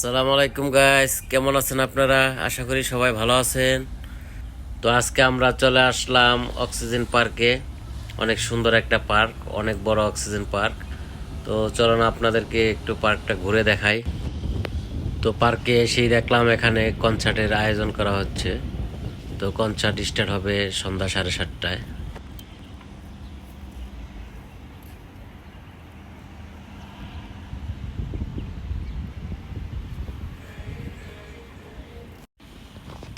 আসসালামু আলাইকুম গাইস কেমন আছেন আপনারা? আশা করি সবাই ভালো আছেন। তো আজকে আমরা চলে আসলাম অক্সিজেন পার্কে। অনেক সুন্দর একটা পার্ক, অনেক বড় অক্সিজেন পার্ক। তো চলুন আপনাদেরকে একটু পার্কটা ঘুরে দেখাই। তো পার্কে এসেই দেখলাম এখানে কনসার্টের আয়োজন করা হচ্ছে। তো কনসার্ট স্টার্ট হবে সন্ধ্যা সাড়ে সাতটায়।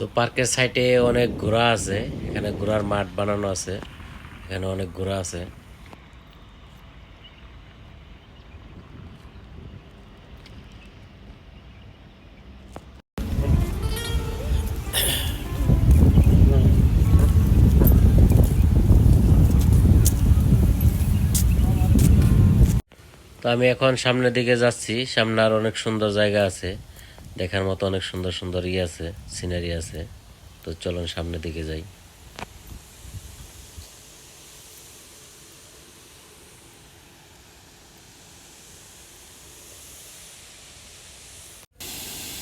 তো পার্কের সাইডে অনেক ঘোড়া আছে, এখানে ঘোড়ার মাঠ বানানো আছে, এখানে অনেক ঘোড়া আছে। তো আমি এখন সামনের দিকে যাচ্ছি, সামনে আর অনেক সুন্দর জায়গা আছে। দেখার মতো অনেক সুন্দর সুন্দর ইয়ে আছে সিনারি আছে। তো চলুন সামনের দিকে যাই।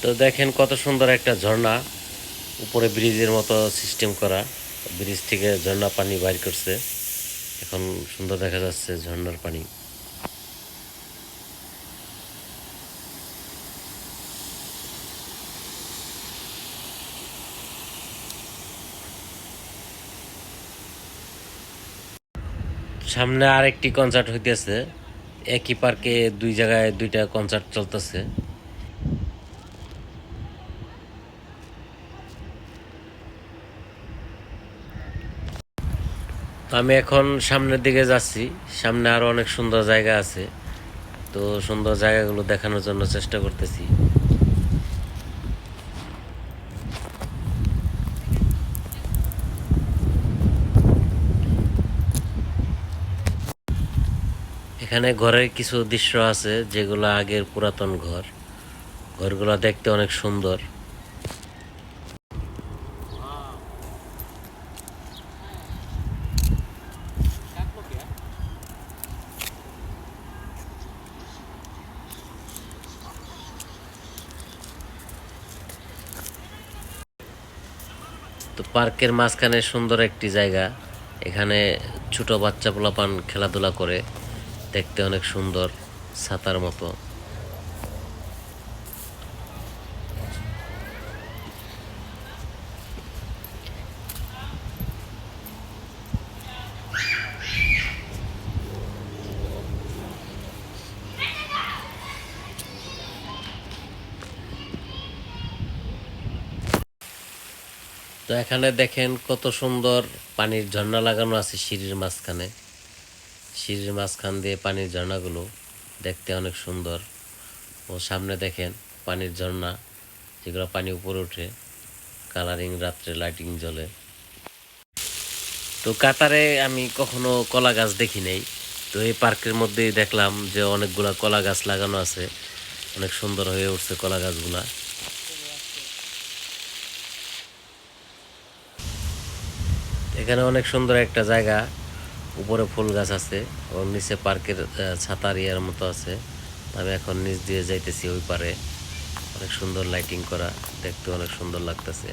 তো দেখেন কত সুন্দর একটা ঝর্ণা, উপরে ব্রিজের মতো সিস্টেম করা। ব্রিজ থেকে ঝর্ণা পানি বাইর করছে। এখন সুন্দর দেখা যাচ্ছে ঝর্ণার পানি। সামনে আরেকটি কনসার্ট হইতেছে। একই পার্কে দুই জায়গায় দুইটা কনসার্ট চলতেছে। আমি এখন সামনের দিকে যাচ্ছি। সামনে আরও অনেক সুন্দর জায়গা আছে। তো সুন্দর জায়গাগুলো দেখানোর জন্য চেষ্টা করতেছি। এখানে ঘরের কিছু দৃশ্য আছে, যেগুলো আগের পুরাতন ঘর। ঘরগুলো দেখতে অনেক সুন্দর। তো পার্কের মাঝখানে সুন্দর একটি জায়গা। এখানে ছোট বাচ্চা পোলাপান খেলাধুলা করে। দেখতে অনেক সুন্দর ছাতার মতো। তো এখানে দেখেন কত সুন্দর পানির ঝর্ণা লাগানো আছে সিঁড়ির মাঝখানে। সিঁড়ির মাঝখান দিয়ে পানির ঝর্ণাগুলো দেখতে অনেক সুন্দর। ও সামনে দেখেন পানির ঝর্ণা, যেগুলো পানি উপরে ওঠে কালারিং, রাত্রে লাইটিং জ্বলে। তো কাতারে আমি কখনো কলা গাছ দেখি নাই। তো এই পার্কের মধ্যেই দেখলাম যে অনেকগুলা কলা গাছ লাগানো আছে। অনেক সুন্দর হয়ে উঠছে কলা গাছগুলা। এখানে অনেক সুন্দর একটা জায়গা। উপরে ফুল গাছ আছে এবং নিচে পার্কের ছাতার ইয়ার মতো আছে। আমি এখন নিচ দিয়ে যাইতেছি ওই পারে। অনেক সুন্দর লাইটিং করা, দেখতে অনেক সুন্দর লাগতেছে।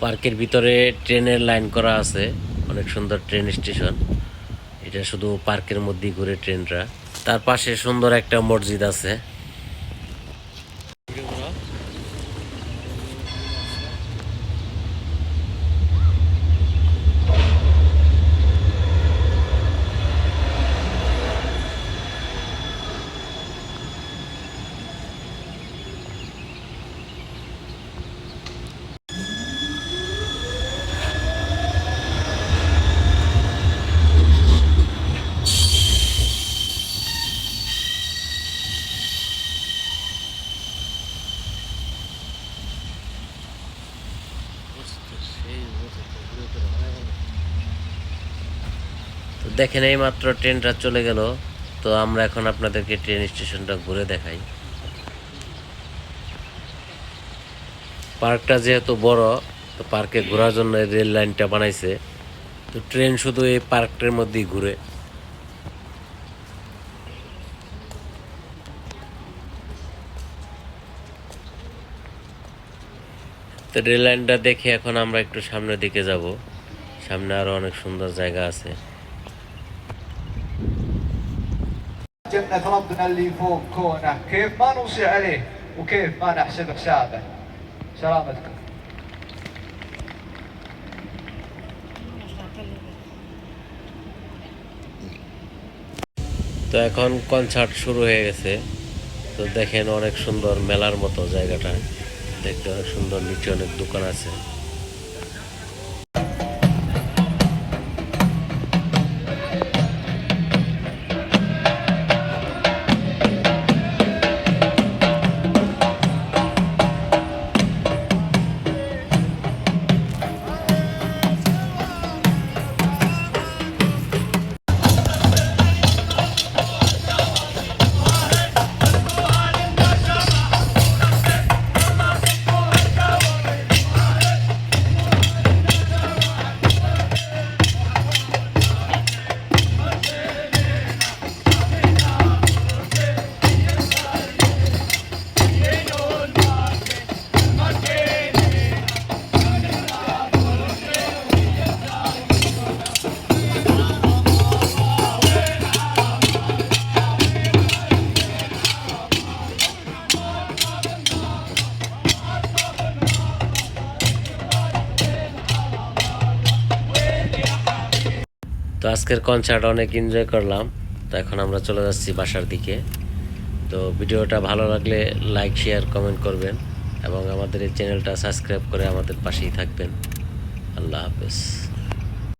পার্কের ভিতরে ট্রেনের লাইন করা আছে। অনেক সুন্দর ট্রেন স্টেশন। এটা শুধু পার্কের মধ্যেই ঘুরে ট্রেনরা। তার পাশে সুন্দর একটা মসজিদ আছে। তো দেখেন এই মাত্র ট্রেনটা চলে গেল, তো আমরা এখন আপনাদেরকে ট্রেন স্টেশনটা ঘুরে দেখাই। পার্কটা যেহেতু বড়, তো পার্কে ঘোরার জন্য রেল লাইনটা বানাইছে। তো ট্রেন শুধু এই পার্কটার মধ্যেই ঘুরে। তো রেল লাইনটা দেখে এখন আমরা একটু সামনের দিকে যাব সামনে আরো অনেক সুন্দর জায়গা আছে جبنا ربنا اللي فوق كونه كيف ما نوصي عليه وكيف ما نحسب حسابه سلامتكم তো এখন কনসার্ট শুরু হয়ে গেছে তো দেখেন অনেক সুন্দর মেলার মতো জায়গাটা দেখতে সুন্দর নিচে অনেক দোকান আছে। আজকের কনসার্ট অনেক এনজয় করলাম। তো এখন আমরা চলে যাচ্ছি বাসার দিকে। তো ভিডিওটা ভালো লাগলে লাইক শেয়ার কমেন্ট করবেন এবং আমাদের এই চ্যানেলটা সাবস্ক্রাইব করে আমাদের পাশেই থাকবেন। আল্লাহ হাফেজ।